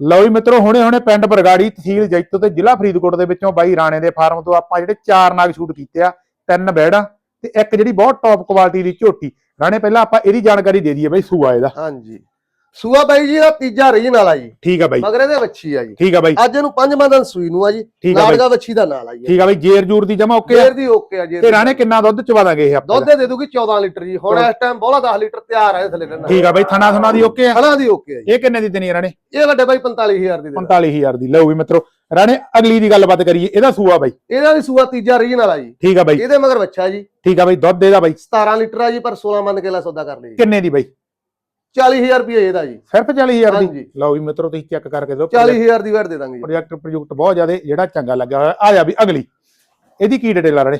ਲਓ ਜੀ ਮਿੱਤਰੋ, ਹੁਣੇ ਹੁਣੇ ਪਿੰਡ ਬਰਗਾੜੀ ਤਹਿਸੀਲ ਜੈਤੋ ਤੇ ਜ਼ਿਲ੍ਹਾ ਫਰੀਦਕੋਟ ਦੇ ਵਿੱਚੋਂ ਬਾਈ ਰਾਣੇ ਦੇ ਫਾਰਮ ਤੋਂ ਆਪਾਂ ਜਿਹੜੇ ਚਾਰ ਨਾਗ ਸ਼ੂਟ ਕੀਤੇ ਆ, ਤਿੰਨ ਬੈੜਾਂ ਤੇ ਇੱਕ ਜਿਹੜੀ ਬਹੁਤ ਟੌਪ ਕੁਆਲਿਟੀ ਦੀ ਝੋਟੀ। ਰਾਣੇ, ਪਹਿਲਾਂ ਆਪਾਂ ਇਹਦੀ ਜਾਣਕਾਰੀ ਦੇ ਦਈਏ ਬਾਈ ਸੂਆ ਇਹਦਾ। ਹਾਂਜੀ। ਸੂਆ ਬਾਈ ਜੀ ਦਾ ਤੀਜਾ ਰੀਜਨ ਵਾਲਾ ਜੀ। ਠੀਕ ਆ ਬਾਈ। ਮਗਰ ਇਹਦੇ ਵੱਛੀ ਆ ਜੀ। ਠੀਕ ਆ ਬਾਈ। ਅੱਜ ਇਹਨੂੰ ਪੰਜਵਾਂ ਦਿਨ ਸੂਈ ਨੂੰ ਆ ਜੀ। ਆ ਨਾੜਗਾ ਵੱਛੀ ਦਾ ਨਾਲ ਆ ਜੀ। ਠੀਕ ਆ ਬਾਈ ਜੇਰ ਜੂਰ ਦੀ ਜਮਾ ਓਕੇ ਆ? ਫੇਰ ਦੀ ਓਕੇ ਆ ਜੀ ਤੇ ਰਾਣੇ ਕਿੰਨਾ ਦੁੱਧ ਚਵਾ ਦਾਂਗੇ ਇਹ ਆਪਾਂ ਦੁੱਧ ਦੇ ਦੂਗੀ 14 ਲੀਟਰ ਜੀ। ਹੁਣ ਇਸ ਟਾਈਮ ਬੋਲਾ 10 ਲੀਟਰ ਤਿਆਰ ਹੈ ਥੱਲੇ ਰਹਿਣਾ ਠੀਕ ਆ ਬਾਈ ਥਣਾ ਥਣਾ ਦੀ ਓਕੇ ਆ? ਹਲਾਂ ਦੀ ਓਕੇ ਆ ਜੀ। ਇਹ ਕਿੰਨੇ ਦੀ ਦੇਣੀ ਆ ਰਾਣੇ? ਇਹ ਵੱਡੇ ਬਾਈ 45000 ਦੀ ਦੇ ਦਾਂਗੇ। 45000 ਦੀ। ਲਓ ਵੀ ਮਿੱਤਰੋ ਰਾਣੇ ਅਗਲੀ ਦੀ ਗੱਲਬਾਤ ਕਰੀਏ। ਇਹਦਾ ਸੂਆ ਬਾਈ? ਇਹਦਾ ਵੀ ਸੂਆ ਤੀਜਾ ਰੀਜਨ ਵਾਲਾ ਜੀ। ਠੀਕ ਆ ਬਾਈ। ਇਹਦੇ ਮਗਰ ਵੱਛਾ ਜੀ। ਠੀਕ ਆ ਬਾਈ ਦੁੱਧ ਇਹਦਾ ਬਾਈ? 17 ਲੀਟਰ ਆ ਜੀ ਪਰ 16 ਮੰਨ ਕੇ ਲਾ ਸੌਦਾ ਕਰ ਲਈ ਕਿੰਨੇ ਦੀ ਬਾਈ? 40000 ਰੁਪਏ ਇਹਦਾ ਜੀ। ਸਿਰਫ 40000 ਦੀ? ਹਾਂਜੀ। ਲਓ ਵੀ ਮਿੱਤਰੋ ਤੁਸੀਂ ਚੈੱਕ ਕਰਕੇ ਦਿਓ। 40000 ਦੀ ਵੇਟ ਦੇ ਦਾਂਗੇ ਜੀ। ਪ੍ਰੋਜੈਕਟ ਪ੍ਰੋਜੈਕਟ ਬਹੁਤ ਜ਼ਿਆਦਾ ਜਿਹੜਾ ਚੰਗਾ ਲੱਗਿਆ ਹੋਇਆ। ਆ ਜਾ ਵੀ ਅਗਲੀ। ਇਹਦੀ ਕੀ ਡਿਟੇਲ ਆ ਰੜੇ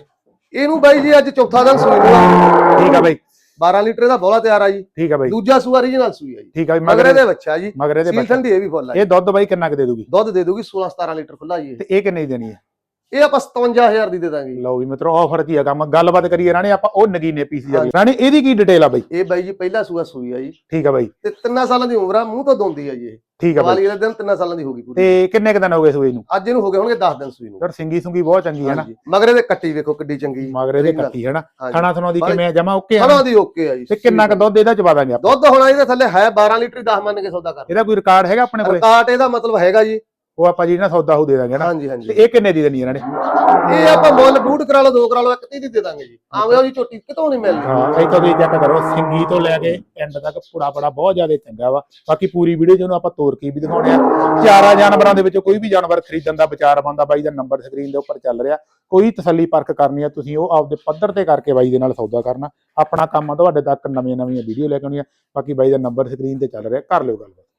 ਇਹਨੂੰ ਬਾਈ ਜੀ ਅੱਜ ਚੌਥਾ ਦਿਨ ਸੂਈ ਨੂੰ ਆ ਠੀਕ ਆ ਬਾਈ। 12 ਲੀਟਰ ਦਾ ਬੋਲਾ ਤਿਆਰ ਆ ਜੀ। ਠੀਕ ਆ ਬਾਈ। ਦੂਜਾ ਸੂਆ ਰੀਜਨਲ ਸੂਈ ਆ ਜੀ। ਠੀਕ ਆ ਬਾਈ ਮਗਰ ਮਗਰ ਇਹਦੇ ਬੱਚਾ ਜੀ। ਮਗਰ ਇਹਦੇ ਸੀਲ ਬੱਚਾ ਠੰਡੀ ਇਹ ਵੀ ਫੁੱਲ ਆ ਜੀ। ਇਹ ਦੁੱਧ ਬਾਈ ਕਿੰਨਾ ਕੁ ਦੇ ਦੂਗੀ? ਦੁੱਧ ਦੇ ਦੂਗੀ 16 17 ਲੀਟਰ ਖੁੱਲਾ ਜੀ ਇਹ। ਤੇ ਇਹ ਕਿੰਨੇ ਦੀ ਦੇਣੀ ਹੈ? ਇਹ ਆਪਾਂ 57000 ਦੀ ਦੇ ਦਾਂਗੇ। ਲਓ ਵੀ ਮਿੱਤਰੋ ਆਫਰ ਕੀ ਆ ਕੰਮ? ਗੱਲਬਾਤ ਕਰੀਏ ਰਾਣੇ ਆਪਾਂ ਉਹ ਨਗੀਨੇ ਪੀਸ ਜੀ ਰਾਣੇ ਇਹਦੀ ਕੀ ਡਿਟੇਲ ਆ ਬਾਈ? ਇਹ ਬਾਈ ਜੀ ਪਹਿਲਾ ਸੂਆ ਸੂਈ ਆ ਜੀ। ਠੀਕ ਆ ਬਾਈ। ਤੇ ਤਿੰਨਾਂ ਸਾਲਾਂ ਦੀ ਉਮਰ ਆ ਮੂੰਹ ਤੋਂ ਦੋਂਦੀ ਆ ਜੀ ਇਹ। ਠੀਕ ਆ ਬਾਈ। ਵਾਲੇ ਦਿਨ ਤਿੰਨਾਂ ਸਾਲਾਂ ਦੀ ਹੋ ਗਈ ਪੂਰੀ। ਤੇ ਕਿੰਨੇ ਕ ਦਿਨ ਹੋ ਗਏ ਸੂਈ ਨੂੰ? ਅੱਜ ਇਹਨੂੰ ਹੋ ਗਏ ਹੋਣਗੇ 10 ਦਿਨ ਸੂਈ ਨੂੰ। ਯਾਰ ਸਿੰਗੀ ਸੁੰਗੀ ਬਹੁਤ ਚੰਗੀ ਹੈ ਨਾ। ਮਗਰ ਇਹਦੇ ਕੱਟੀ ਵੇਖੋ ਕਿੱਡੀ ਚੰਗੀ। ਮਗਰ ਇਹਦੇ। ਕੱਟੀ ਹੈ ਨਾ। ਖਾਣਾ ਥਣਾ ਦੀ ਕਿਵੇਂ ਜਮਾ ਓਕੇ ਆ ਨਾ? ਦੀ ਓਕੇ ਆ ਜੀ। ਤੇ ਕਿੰਨਾ ਕ ਦੁੱਧ ਇਹਦਾ ਚਵਾ ਦਾਂਗੇ ਆਪਾਂ? ਦੁੱਧ ਹੋਣਾ ਇਹਦੇ ਥੱਲੇ ਹੈ 12 ਲੀਟਰ 10 ਮੰਨ ਕੇ ਸੌਦਾ ਕਰ। ਇਹਦਾ ਕੋਈ ਰਿਕਾਰਡ ਹੈਗਾ ਆਪਣੇ ਕੋਲੇ? ਕਾਟ ਇਹਦਾ ਮਤਲਬ ਹੈਗਾ ਜੀ। ਉਹ ਆਪਾਂ ਜੀ ਨਾ ਸੌਦਾ ਹੋ ਦੇ ਦਾਂਗੇ ਨਾ। ਹਾਂਜੀ ਤੇ ਹਾਂਜੀ ਇਹ ਕਿੰਨੇ ਦੀ ਦੇਣੀ ਇਹਨਾਂ ਨੇ? ਇਹ ਆਪਾਂ ਮੁੱਲ ਬੂਟ ਕਰਾ ਲਓ ਦੋ ਕਰਾ ਲਓ ਇੱਕ ਤੀਹ ਦੀ ਦੇ ਦਾਂਗੇ ਜੀ। ਆਵੇਂ ਉਹਦੀ ਝੋਟੀ ਕਿਤੋਂ ਨਹੀਂ ਮਿਲਦੀ। ਹਾਂ ਇਹ ਤਾਂ ਤੁਸੀਂ ਚੈੱਕ ਕਰੋ ਸਿੰਗੀ ਤੋਂ ਲੈ ਕੇ ਐਂਡ ਤੱਕ ਪੂੜਾ ਪੜਾ ਬਹੁਤ ਜ਼ਿਆਦਾ ਚੰਗਾ ਵਾ। ਬਾਕੀ ਪੂਰੀ ਵੀਡੀਓ ਜਿਹਨੂੰ ਆਪਾਂ ਤੋਰ ਕੇ ਵੀ ਦਿਖਾਉਣੇ ਆ। ਚਾਰਾ ਜਾਨਵਰਾਂ ਦੇ ਵਿੱਚੋਂ ਕੋਈ ਵੀ ਜਾਨਵਰ ਖਰੀਦਣ ਦਾ ਵਿਚਾਰ ਬੰਦਾ ਬਾਈ ਦਾ ਨੰਬਰ ਸਕਰੀਨ ਦੇ ਉੱਪਰ ਚੱਲ ਰਿਹਾ। ਕੋਈ ਤਸੱਲੀ ਪਰਖ ਕਰਨੀ ਆ ਤੁਸੀਂ ਉਹ ਆਪਦੇ ਪੱਧਰ ਤੇ ਕਰਕੇ ਬਾਈ ਦੇ ਨਾਲ ਸੌਦਾ ਕਰਨਾ। ਆਪਣਾ ਕੰਮ ਆ ਤੁਹਾਡੇ ਤੱਕ ਨਵੀਆਂ ਨਵੀਆਂ ਵੀਡੀਓ ਲੈ ਕੇ ਆਉਣੀਆਂ। ਬਾਕੀ ਬਾਈ ਦਾ ਨੰਬਰ ਸਕਰੀਨ ਤੇ ਚੱਲ ਰਿਹਾ ਕਰ ਲਿਓ ਗੱਲ